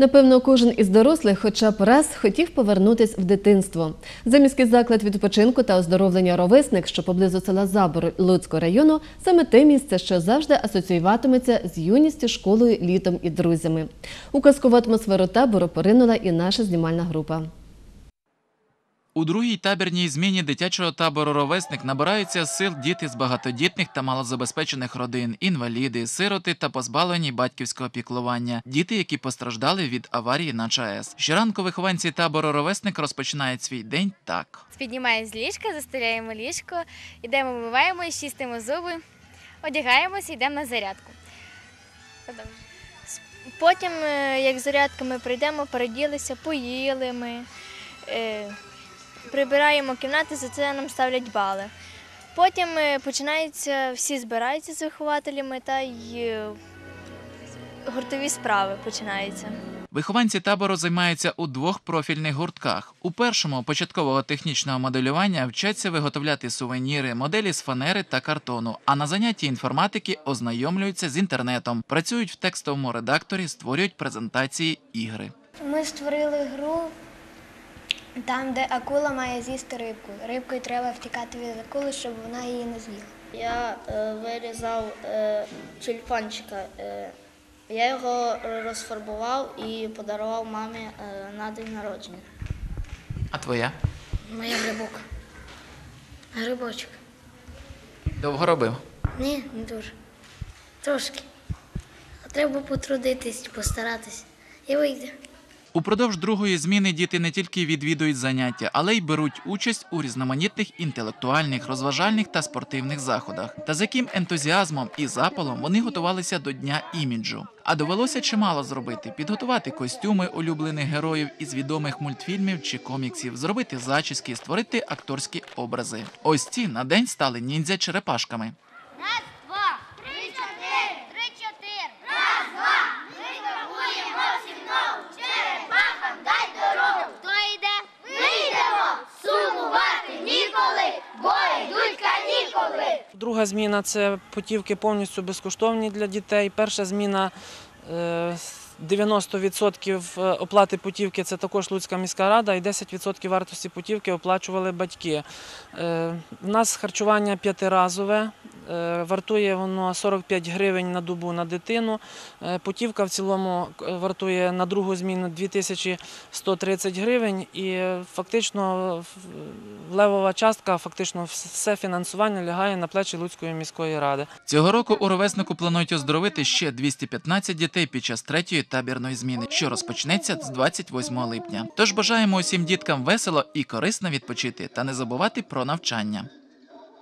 Напевно, кожен із дорослих хоча б раз хотів повернутись в дитинство. Заміський заклад відпочинку та оздоровлення ровесник, що поблизу села Забор Луцького району, саме те місце, що завжди асоціюватиметься з юністю, школою, літом і друзями. У казкову атмосферу табору поринула і наша знімальна група. У другій табірній зміні дитячого табору «Ровесник» набираються сил діти з багатодітних та малозабезпечених родин, інваліди, сироти та позбавлені батьківського піклування, діти, які постраждали від аварії на ЧАЕС. Щоранку вихованці табору «Ровесник» розпочинають свій день так. Піднімаємо з ліжка, застеляємо ліжко, йдемо, вимиваємо, чистимо зуби, одягаємося, йдемо на зарядку. Потім, е, як з зарядками прийдемо, переділися, поїли ми, е, прибираємо кімнати, за це нам ставлять бали. Потім е, починається, всі збираються з вихователями та й е, гуртові справи починаються. Вихованці табору займаються у двох профільних гуртках. У першому початкового технічного моделювання вчаться виготовляти сувеніри, моделі з фанери та картону. А на занятті інформатики ознайомлюються з інтернетом, працюють в текстовому редакторі, створюють презентації ігри. Ми створили гру там, де акула має з'їсти рибку. Рибкою треба втікати від акули, щоб вона її не з'їла. Я е, вирізав е, тюльпанчика. Е, я його розфарбував і подарував мамі е, на день народження. А твоя? Моя грибок. Грибочок. Довго робив. Ні, не дуже. Трошки. А треба потрудитись, постаратись. І вийде. Упродовж другої зміни діти не тільки відвідують заняття, але й беруть участь у різноманітних інтелектуальних, розважальних та спортивних заходах. Та з яким ентузіазмом і запалом вони готувалися до дня іміджу. А довелося чимало зробити: підготувати костюми улюблених героїв із відомих мультфільмів чи коміксів, зробити зачіски, створити акторські образи. Ось ці на день стали ніндзя черепашками. Хто Друга зміна це путівки повністю безкоштовні для дітей. Перша зміна е, 90% оплати путівки це також Луцька міська рада, і 10% вартості путівки оплачували батьки. Е, У нас харчування п'ятиразове. Е, Вартує воно 45 гривень на добу на дитину. Е, Путівка в цілому е, вартує на другу зміну 2130 гривень. І фактично левова частка, фактично все фінансування лягає на плечі Луцької міської ради. Цього року у ровеснику планують оздоровити ще 215 дітей під час третьої табірної зміни, що розпочнеться з 28 липня. Тож бажаємо усім діткам весело і корисно відпочити та не забувати про навчання.